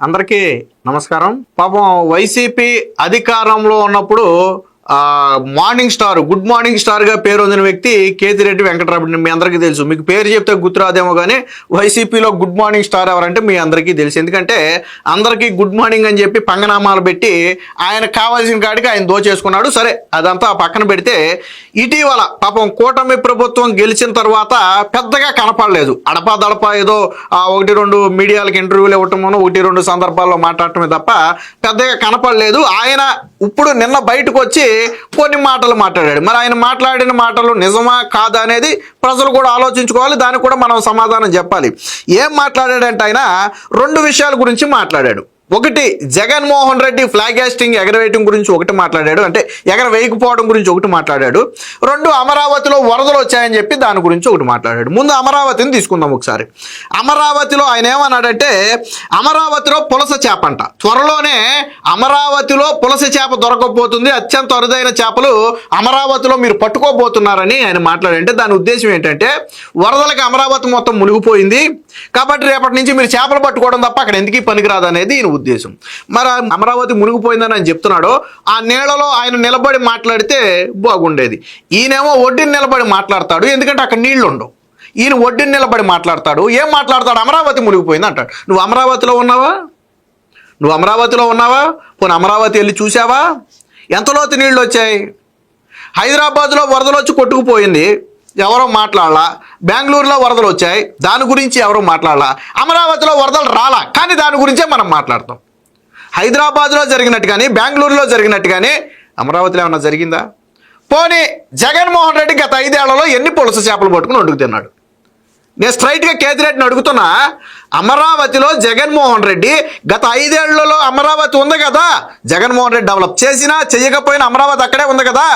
అందరికీ నమస్కారం. పాపం వైసీపీ అధికారంలో ఉన్నప్పుడు మార్నింగ్ స్టార్ గుడ్ మార్నింగ్ స్టార్గా పేరు పొందిన వ్యక్తి కేతిరెడ్డి వెంకటరామరెడ్డి మీ అందరికీ తెలుసు. మీకు పేరు చెప్తే గుర్తురాదేమో కానీ వైసీపీలో గుడ్ మార్నింగ్ స్టార్ ఎవరంటే మీ అందరికీ తెలుసు. ఎందుకంటే అందరికీ గుడ్ మార్నింగ్ అని చెప్పి పంగనామాలు పెట్టి ఆయన కావాల్సిన కాడికి ఆయన దోచేసుకున్నాడు. సరే అదంతా పక్కన పెడితే ఇటీవల పాపం కూటమి ప్రభుత్వం గెలిచిన తర్వాత పెద్దగా కనపడలేదు. అడపా దడప ఏదో ఒకటి రెండు మీడియాలకు ఇంటర్వ్యూలు ఇవ్వటమో ఒకటి రెండు సందర్భాల్లో మాట్లాడటమే తప్ప పెద్దగా కనపడలేదు. ఆయన ఇప్పుడు నిన్న బయటకు వచ్చి కొన్ని మాటలు మాట్లాడాడు. మరి ఆయన మాట్లాడిన మాటలు నిజమా కాదా అనేది ప్రజలు కూడా ఆలోచించుకోవాలి. దానికి కూడా మనం సమాధానం చెప్పాలి. ఏం మాట్లాడాడంటే ఆయన రెండు విషయాల గురించి మాట్లాడాడు. ఒకటి జగన్మోహన్ రెడ్డి ఫ్లాగ్ హాస్టింగ్ ఎగరవేయటం గురించి ఒకటి మాట్లాడాడు. అంటే ఎగరవేయకపోవడం గురించి ఒకటి మాట్లాడాడు. రెండు అమరావతిలో వరదలు వచ్చాయని చెప్పి దాని గురించి ఒకటి మాట్లాడాడు. ముందు అమరావతిని తీసుకుందాం ఒకసారి. అమరావతిలో ఆయన ఏమన్నాడంటే అమరావతిలో పులస చేప అంట. త్వరలోనే అమరావతిలో పులస చేప దొరకకపోతుంది. అత్యంత అరుదైన చేపలు అమరావతిలో మీరు పట్టుకోబోతున్నారని ఆయన మాట్లాడంటే దాని ఉద్దేశం ఏంటంటే వరదలకు అమరావతి మొత్తం మునిగిపోయింది. కాబట్టి రేపటి నుంచి మీరు చేపలు పట్టుకోవడం తప్ప అక్కడ ఎందుకు పనికిరాదు అనేది ఈయన ఉద్దేశం. మరి అమరావతి మునిగిపోయిందని ఆయన చెప్తున్నాడో ఆ నీళ్ళలో ఆయన నిలబడి మాట్లాడితే బాగుండేది. ఈయనేమో ఒడ్డుని నిలబడి మాట్లాడతాడు ఎందుకంటే అక్కడ నీళ్ళు ఉండవు. ఈయన ఒడ్డుని నిలబడి మాట్లాడతాడు ఏం మాట్లాడతాడు? అమరావతి మునిగిపోయింది అంటాడు. నువ్వు అమరావతిలో ఉన్నావా? నువ్వు అమరావతిలో ఉన్నావా? పోనీ అమరావతి వెళ్ళి చూసావా ఎంతలోతు నీళ్ళు వచ్చాయి? హైదరాబాద్లో వరదలు వచ్చి కొట్టుకుపోయింది. ఎవరో మాట్లాడాలా బెంగళూరులో వరదలు వచ్చాయి దాని గురించి ఎవరో మాట్లాడాలా అమరావతిలో వరదలు రాలా కానీ దాని గురించే మనం మాట్లాడతాం. హైదరాబాద్లో జరిగినట్టు కానీ బెంగళూరులో జరిగినట్టు కానీ అమరావతిలో ఏమన్నా జరిగిందా? పోనీ జగన్మోహన్ రెడ్డి గత ఐదేళ్ళలో ఎన్ని పులస చేపలు పట్టుకుని వండుకు తిన్నాడు? నేను స్ట్రైట్గా కేతిరెడ్డిని అడుగుతున్నా అమరావతిలో జగన్మోహన్ రెడ్డి గత ఐదేళ్ళలో అమరావతి ఉంది కదా? జగన్మోహన్ రెడ్డి డెవలప్ చేసినా చేయకపోయినా అమరావతి అక్కడే ఉంది కదా?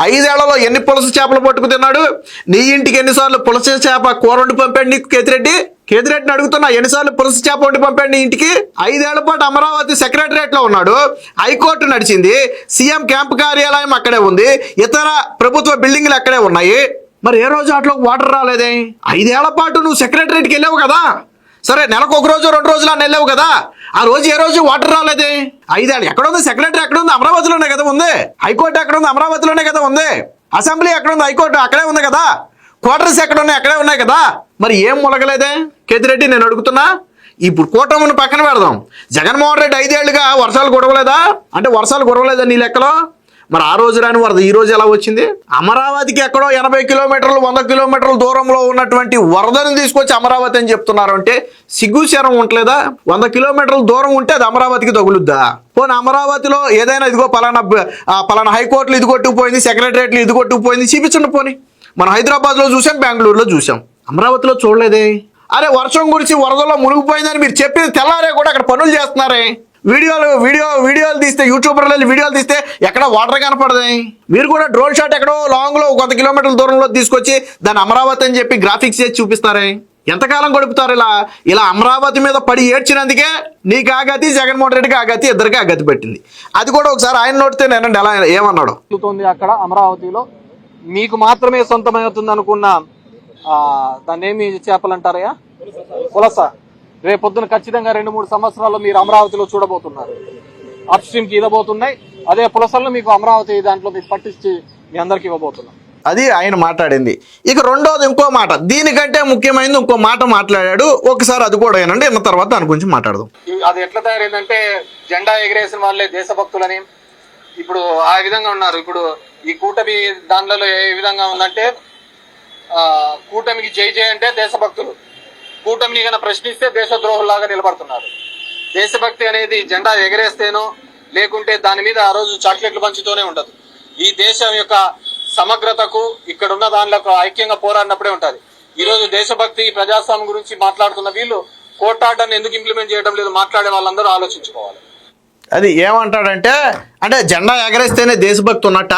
ఐదేళ్ళలో ఎన్ని పులస చేపలు పట్టుకు తిన్నాడు? నీ ఇంటికి ఎన్నిసార్లు పులస చేప కూర వండి పంపాడు నీకు కేతిరెడ్డి? కేతిరెడ్డిని అడుగుతున్నా ఎన్నిసార్లు పులస చేప వండి పంపాడు నీ ఇంటికి? ఐదేళ్ళ పాటు అమరావతి సెక్రటరియట్లో ఉన్నాడు. హైకోర్టు నడిచింది. సీఎం క్యాంప్ కార్యాలయం అక్కడే ఉంది. ఇతర ప్రభుత్వ బిల్డింగ్లు అక్కడే ఉన్నాయి. మరి ఏ రోజు అట్లా వాటర్ రాలేదే? ఐదేళ్ళ పాటు నువ్వు సెక్రటరీకి వెళ్ళావు కదా? సరే నెలకు ఒక రోజు రెండు రోజులు అని వెళ్ళావు కదా. ఆ రోజు ఏ రోజు వాటర్ రాలేదే? ఐదేళ్ళు ఎక్కడ ఉంది? సెక్రటరీ ఎక్కడ ఉంది? అమరావతిలోనే కదా ఉంది. హైకోర్టు ఎక్కడ ఉంది? అమరావతిలోనే కదా ఉంది. అసెంబ్లీ ఎక్కడ ఉంది? హైకోర్టు అక్కడే ఉంది కదా. క్వార్టర్స్ ఎక్కడ ఉన్నాయి? అక్కడే ఉన్నాయి కదా. మరి ఏం మొలగలేదే? కేతిరెడ్డి నేను అడుగుతున్నా. ఇప్పుడు కూటమిని పక్కన పెడదాం. జగన్మోహన్ రెడ్డి ఐదేళ్ళుగా వర్షాలు కురవలేదా అంటే వర్షాలు కురవలేదా నీ లెక్కలో? మరి ఆ రోజు రాని వరద ఈ రోజు ఎలా వచ్చింది? అమరావతికి ఎక్కడో ఎనభై కిలోమీటర్లు వంద కిలోమీటర్ల దూరంలో ఉన్నటువంటి వరదను తీసుకొచ్చి అమరావతి అని చెప్తున్నారు అంటే సిగ్గు శరం ఉండలేదా? వంద కిలోమీటర్ల దూరం ఉంటే అది అమరావతికి తగులుద్దా? పోనీ అమరావతిలో ఏదైనా ఇదిగో పలానా పలానా హైకోర్టులు ఇది కొట్టుకుపోయింది సెక్రటరేట్లు ఇది కొట్టుకుపోయింది చూపించండి పోనీ. మనం హైదరాబాద్లో చూసాం బెంగళూరులో చూసాం. అమరావతిలో చూడలేదే? అరే వర్షం గురించి వరదలో మునిగిపోయిందని మీరు చెప్పింది తెల్లారే కూడా అక్కడ పనులు చేస్తున్నారే? వీడియోలు వీడియో వీడియోలు తీస్తే యూట్యూబర్లు వీడియోలు తీస్తే ఎక్కడ వాటర్ కనపడదు. మీరు కూడా డ్రోన్ షాట్ ఎక్కడో లాంగ్లో ఒక కొంత కిలోమీటర్ల దూరంలో తీసుకొచ్చి దాన్ని అమరావతి అని చెప్పి గ్రాఫిక్స్ చేసి చూపిస్తారే. ఎంతకాలం గడుపుతారు ఇలా? ఇలా అమరావతి మీద పడి ఏడ్చినందుకే నీకు ఆగతి జగన్మోహన్ రెడ్డికి ఆగతి ఇద్దరికి ఆగతి పెట్టింది. అది కూడా ఒకసారి ఆయన నోటితే నేనండి ఎలా ఏమన్నాడు. అక్కడ అమరావతిలో. మీకు మాత్రమే సొంతమవుతుంది అనుకున్న దాన్ని ఏమి చేపలు అంటారయ్యా పులస. రేపొద్దున ఖచ్చితంగా రెండు మూడు సంవత్సరాల్లో మీరు అమరావతిలో చూడబోతున్నారు. అప్ స్ట్రీమ్కి ఇవ్వబోతున్నాయి. అదే పులసలను మీకు అమరావతి దాంట్లో మీకు పట్టించి మీ అందరికి ఇవ్వబోతున్నాం. అది ఆయన మాట్లాడింది. ఇక రెండోది ఇంకో మాట. దీనికంటే ముఖ్యమైనది ఇంకో మాట మాట్లాడాడు. ఒకసారి అది కూడా ఏనండి ఇన్న తర్వాత దాని గురించి మాట్లాడదాం. అది ఎట్లా తయారైందంటే జెండా ఎగిరేసిన వాళ్ళే దేశభక్తులని. ఇప్పుడు ఆ విధంగా ఉన్నారు. ఇప్పుడు ఈ కూటమి దానిలో ఏ విధంగా ఉందంటే కూటమికి జై జై అంటే దేశభక్తులు. కూటమిని కనుక ప్రశ్నిస్తే దేశద్రోహులాగా నిలబడుతున్నారు. దేశభక్తి అనేది జెండా ఎగరేస్తేనో లేకుంటే దాని మీద ఆ రోజు చాక్లెట్లు పంచుతూనే ఉండదు. ఈ దేశం యొక్క సమగ్రతకు ఇక్కడ ఉన్న దానిలకు ఐక్యంగా పోరాడినప్పుడే ఉంటుంది. ఈరోజు దేశభక్తి ప్రజాస్వామ్యం గురించి మాట్లాడుతున్న వీళ్ళు కోటాడని ఎందుకు ఇంప్లిమెంట్ చేయడం లేదు? మాట్లాడే వాళ్ళందరూ ఆలోచించుకోవాలి. అది ఏమంటాడంటే అంటే జెండా ఎగరేస్తేనే దేశభక్తి ఉన్నట్ట?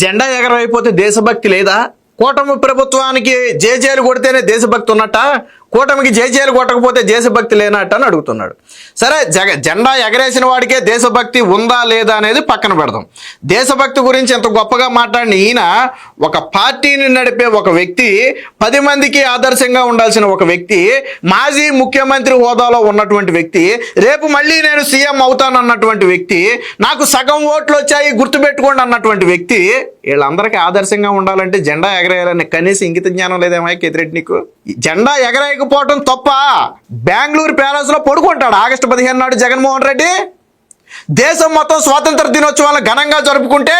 జెండా ఎగరైపోతే దేశభక్తి లేదా? కూటమి ప్రభుత్వానికి జేజేలు కొడితేనే దేశభక్తి ఉన్నట్ట? కూటమికి జేజేలు కొట్టకపోతే దేశభక్తి లేనట్టు అని అడుగుతున్నాడు. సరే జగ జెండా ఎగరేసిన వాడికే దేశభక్తి ఉందా లేదా అనేది పక్కన పెడదాం. దేశభక్తి గురించి ఎంత గొప్పగా మాట్లాడిన ఈయన ఒక పార్టీని నడిపే ఒక వ్యక్తి పది మందికి ఆదర్శంగా ఉండాల్సిన ఒక వ్యక్తి మాజీ ముఖ్యమంత్రి హోదాలో ఉన్నటువంటి వ్యక్తి రేపు మళ్ళీ నేను సీఎం అవుతానన్నటువంటి వ్యక్తి నాకు సగం ఓట్లు వచ్చాయి గుర్తుపెట్టుకోండి అన్నటువంటి వ్యక్తి వీళ్ళందరికీ ఆదర్శంగా ఉండాలంటే జెండా ఎగరేయాలని కనీసం ఇంగిత జ్ఞానం లేదేమో కేతిరెడ్డి నీకు? జెండా జెండా ఎగరేయకపోవటం తప్ప బెంగళూరు ప్యాలెస్లో పడుకుంటాడు. ఆగస్టు పదిహేను నాడు జగన్మోహన్ రెడ్డి. దేశం మొత్తం స్వాతంత్ర దినోత్సవాలను ఘనంగా జరుపుకుంటే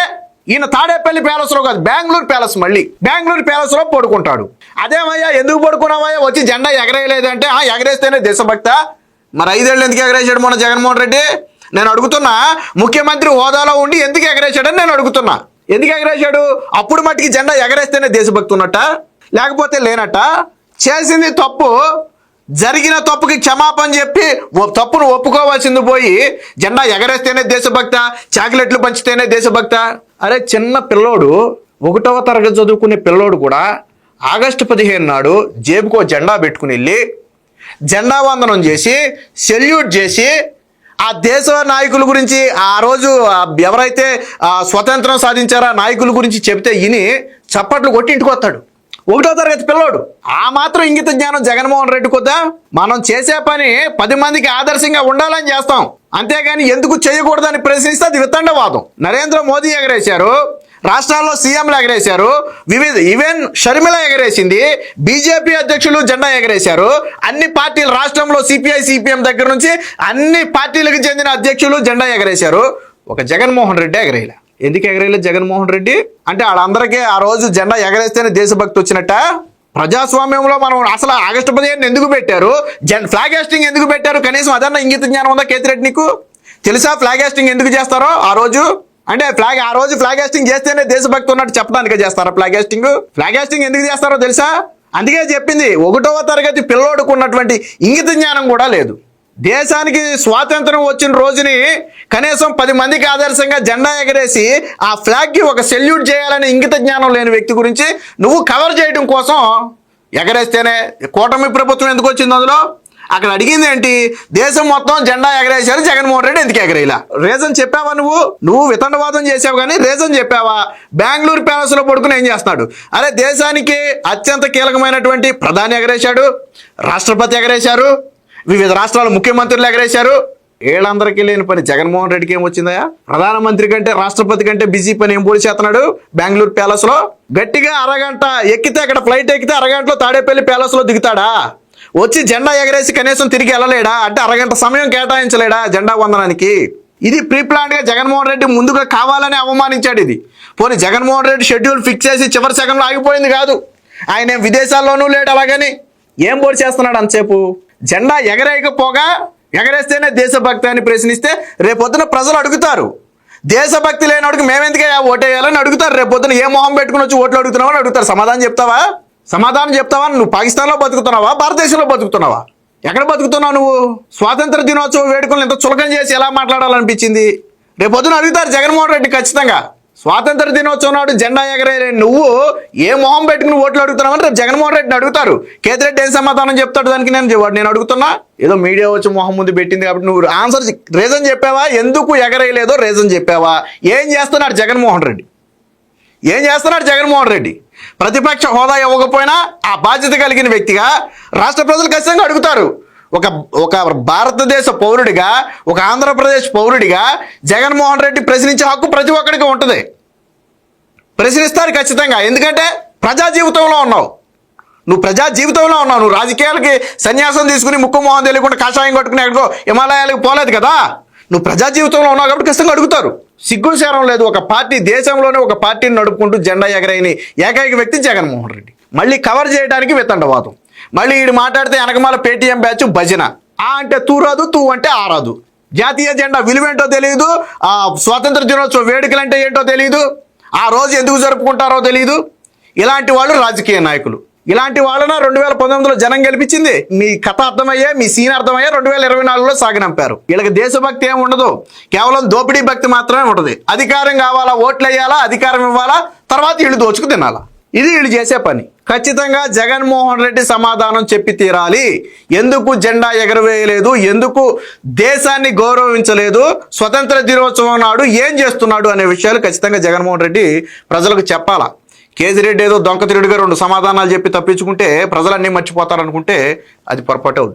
ఈయన తాడేపల్లి ప్యాలెస్లో కాదు బెంగళూరు ప్యాలెస్ మళ్ళీ. బెంగళూరు ప్యాలెస్లో పడుకుంటాడు. అదేమయ్యా ఎందుకు పడుకున్నావయ్యా? వచ్చి జెండా ఎగరేయలేదంటే ఆ ఎగరేస్తేనే దేశభక్త. మరి ఐదేళ్ళు ఎందుకు ఎగరేసాడు మొన్న జగన్మోహన్ రెడ్డి? నేను అడుగుతున్నా ముఖ్యమంత్రి హోదాలో ఉండి ఎందుకు ఎగరేశాడని నేను అడుగుతున్నా. ఎందుకు ఎగరేశాడు? అప్పుడు మట్టికి జెండా ఎగరేస్తేనే దేశభక్తి ఉన్నట్ట? లేకపోతే లేనట్ట? చేసింది తప్పు జరిగిన తప్పుకి క్షమాపణ చెప్పి ఓ తప్పును ఒప్పుకోవాల్సింది పోయి జెండా ఎగరేస్తేనే దేశభక్త చాక్లెట్లు పంచితేనే దేశభక్త. అరే చిన్న పిల్లోడు ఒకటవ తరగతి చదువుకునే పిల్లోడు కూడా ఆగస్టు పదిహేను నాడు జేబుకో జెండా పెట్టుకుని వెళ్ళి జెండా వందనం చేసి సెల్యూట్ చేసి ఆ దేశ నాయకుల గురించి ఆ రోజు ఎవరైతే ఆ స్వతంత్రం సాధించారో ఆ నాయకుల గురించి చెబితే ఇని చప్పట్లు కొట్టి ఇంటికి వస్తాడు. ఒకటో తరగతి పిల్లోడు. ఆ మాత్రం ఇంగిత జ్ఞానం జగన్మోహన్ రెడ్డి కొద్దా? మనం చేసే పని పది మందికి ఆదర్శంగా ఉండాలని చేస్తాం. అంతేగాని ఎందుకు చేయకూడదని ప్రశ్నిస్తే అది వితండవాదం. నరేంద్ర మోదీ ఎగరేశారు రాష్ట్రాల్లో సీఎంలు ఎగరేశారు వివిధ ఈవెన్ షర్మిల ఎగరేసింది బీజేపీ అధ్యక్షులు జెండా ఎగరేశారు అన్ని పార్టీలు రాష్ట్రంలో సిపిఐ సిపిఎం దగ్గర నుంచి అన్ని పార్టీలకు చెందిన అధ్యక్షులు జెండా ఎగరేశారు. ఒక జగన్మోహన్ రెడ్డి ఎగరేయలే. ఎందుకు ఎగరేయలేదు జగన్మోహన్ రెడ్డి? అంటే వాళ్ళందరికీ ఆ రోజు జెండా ఎగరేస్తేనే దేశభక్తి వచ్చినట్ట? ప్రజాస్వామ్యంలో మనం అసలు ఆగస్టు పదిహేను ఎందుకు పెట్టారు? జన్ ఫ్లాగ్ హాస్టింగ్ ఎందుకు పెట్టారు? కనీసం అదన్నా ఇంగిత జ్ఞానం ఉందా కేతిరెడ్డి నీకు? తెలుసా ఫ్లాగ్ హాస్టింగ్ ఎందుకు చేస్తారో ఆ రోజు? అంటే ఫ్లాగ్ ఆ రోజు ఫ్లాగ్ హాస్టింగ్ చేస్తేనే దేశభక్తి ఉన్నట్టు చెప్పడానికి చేస్తారా ఫ్లాగ్ హాస్టింగ్ ఫ్లాగ్ హాస్టింగ్ ఎందుకు చేస్తారో తెలుసా? అందుకే చెప్పింది ఒకటవ తరగతి పిల్లోడుకున్నటువంటి ఇంగిత జ్ఞానం కూడా లేదు. దేశానికి స్వాతంత్రం వచ్చిన రోజుని కనీసం పది మందికి ఆదర్శంగా జెండా ఎగరేసి ఆ ఫ్లాగ్కి ఒక సెల్యూట్ చేయాలనే ఇంగిత జ్ఞానం లేని వ్యక్తి గురించి నువ్వు కవర్ చేయడం కోసం ఎగరేస్తేనే కూటమి ప్రభుత్వం ఎందుకు వచ్చింది అందులో? అక్కడ అడిగింది ఏంటి? దేశం మొత్తం జెండా ఎగరేశారు జగన్మోహన్ రెడ్డి ఎందుకు ఎగరేలా? రీజన్ చెప్పావా నువ్వు? నువ్వు వితండవాదం చేసావు కానీ రీజన్ చెప్పావా? బెంగళూరు ప్యాలెస్లో పడుకుని ఏం చేస్తున్నాడు? అరే దేశానికి అత్యంత కీలకమైనటువంటి ప్రధాని ఎగరేశాడు రాష్ట్రపతి ఎగరేశారు వివిధ రాష్ట్రాల ముఖ్యమంత్రులు ఎగరేశారు. ఏళ్ళందరికీ లేని పని జగన్మోహన్ రెడ్డికి ఏం వచ్చిందయా ప్రధానమంత్రి కంటే రాష్ట్రపతి కంటే బిజీ పని ఏం పోలి చేస్తున్నాడు బెంగళూరు ప్యాలెస్లో గట్టిగా అరగంట ఎక్కితే అక్కడ ఫ్లైట్ ఎక్కితే అరగంటలో తాడేపల్లి ప్యాలెస్లో దిగుతాడా? వచ్చి జెండా ఎగరేసి కనీసం తిరిగి వెళ్ళలేడా? అంటే అరగంట సమయం కేటాయించలేడా జెండా వందనానికి? ఇది ప్రీ గా జగన్మోహన్ రెడ్డి ముందుగా కావాలని అవమానించాడు ఇది. పోనీ జగన్మోహన్ రెడ్డి షెడ్యూల్ ఫిక్స్ చేసి చివరి సెకండ్లో ఆగిపోయింది కాదు. ఆయన విదేశాల్లోనూ లేడు అలాగని. ఏం బోర్డు చేస్తున్నాడు అంతసేపు? జెండా ఎగరేయకపోగా ఎగరేస్తేనే దేశభక్తి అని ప్రశ్నిస్తే రేపొద్దున ప్రజలు అడుగుతారు. దేశభక్తి లేనివాడికి మేమెందుకే ఓటేయాలని అడుగుతారు. రేపొద్దున ఏ మొహం పెట్టుకుని వచ్చి ఓట్లు అడుగుతున్నావు అని అడుగుతారు. సమాధానం చెప్తావా? సమాధానం చెప్తావా? నువ్వు పాకిస్తాన్లో బతుకుతున్నావా? భారతదేశంలో బతుకుతున్నావా? ఎక్కడ బతుకుతున్నావు నువ్వు? స్వాతంత్ర దినోత్సవ వేడుకలను ఇంత చులకం చేసి ఎలా మాట్లాడాలనిపించింది? రేపొద్దున అడుగుతారు జగన్మోహన్ రెడ్డి ఖచ్చితంగా. స్వాతంత్ర దినోత్సవం నాడు జెండా ఎగరే నువ్వు ఏ మొహం పెట్టుకుని ఓట్లు అడుగుతున్నావు రేపు జగన్మోహన్ రెడ్డిని అడుగుతారు. కేతిరెడ్డి ఏం సమాధానం చెప్తాడు దానికి నేను నేను అడుగుతున్నా ఏదో మీడియా వచ్చి మొహం ముందు పెట్టింది కాబట్టి నువ్వు ఆన్సర్ రీజన్ చెప్పావా? ఎందుకు ఎగరేయలేదో రీజన్ చెప్పావా? ఏం చేస్తున్నాడు జగన్మోహన్ రెడ్డి? ఏం చేస్తున్నాడు జగన్మోహన్ రెడ్డి? ప్రతిపక్ష హోదా ఇవ్వకపోయినా ఆ బాధ్యత కలిగిన వ్యక్తిగా రాష్ట్ర ప్రజలు ఖచ్చితంగా అడుగుతారు. ఒక ఒక భారతదేశ పౌరుడిగా ఒక ఆంధ్రప్రదేశ్ పౌరుడిగా జగన్మోహన్ రెడ్డి ప్రశ్నించే హక్కు ప్రతి ఒక్కరికి ఉంటుంది. ప్రశ్నిస్తారు ఖచ్చితంగా. ఎందుకంటే ప్రజా జీవితంలో ఉన్నావు. నువ్వు ప్రజా జీవితంలో ఉన్నావు. నువ్వు రాజకీయాలకి సన్యాసం తీసుకుని ముక్కు మొహం తెలియకుండా కషాయం కట్టుకుని ఎక్కడికో హిమాలయాలకు పోలేదు కదా. నువ్వు ప్రజా జీవితంలో ఉన్నావు కాబట్టి ఖచ్చితంగా అడుగుతారు. సిగ్గు సేరం లేదు. ఒక పార్టీ దేశంలోనే ఒక పార్టీని నడుపుకుంటూ జెండా ఎగరైన ఏకైక వ్యక్తి జగన్మోహన్ రెడ్డి. మళ్ళీ కవర్ చేయడానికి వితండవాదం. మళ్ళీ వీడు మాట్లాడితే వెనకమాల పేటీఎం బ్యాచ్ భజన. ఆ అంటే తూ రాదు తూ అంటే ఆ రాదు. జాతీయ జెండా విలువేంటో తెలియదు ఆ స్వాతంత్ర దినోత్సవ వేడుకలు అంటే ఏంటో తెలియదు ఆ రోజు ఎందుకు జరుపుకుంటారో తెలియదు ఇలాంటి వాళ్ళు రాజకీయ నాయకులు. ఇలాంటి వాళ్ళన రెండు వేల పంతొమ్మిదిలో జనం గెలిపించింది. మీ కథ అర్థమయ్యే మీ సీన్ అర్థమయ్యే రెండు వేల ఇరవై నాలుగులో సాగనంపారు. వీళ్ళకి దేశభక్తి ఏమి ఉండదు. కేవలం దోపిడీ భక్తి మాత్రమే ఉంటుంది. అధికారం కావాలా ఓట్లు వేయాలా అధికారం ఇవ్వాలా తర్వాత వీళ్ళు దోచుకు తినాలా. ఇది వీళ్ళు చేసే పని. ఖచ్చితంగా జగన్మోహన్ రెడ్డి సమాధానం చెప్పి తీరాలి. ఎందుకు జెండా ఎగరవేయలేదు? ఎందుకు దేశాన్ని గౌరవించలేదు? స్వతంత్ర దినోత్సవం నాడు ఏం చేస్తున్నాడు అనే విషయాలు ఖచ్చితంగా జగన్మోహన్ రెడ్డి ప్రజలకు చెప్పాలా? కేజీరెడ్డి ఏదో దొంగ రెండు సమాధానాలు చెప్పి తప్పించుకుంటే ప్రజలన్నీ మర్చిపోతారనుకుంటే అది పొరపాటు అవుతుంది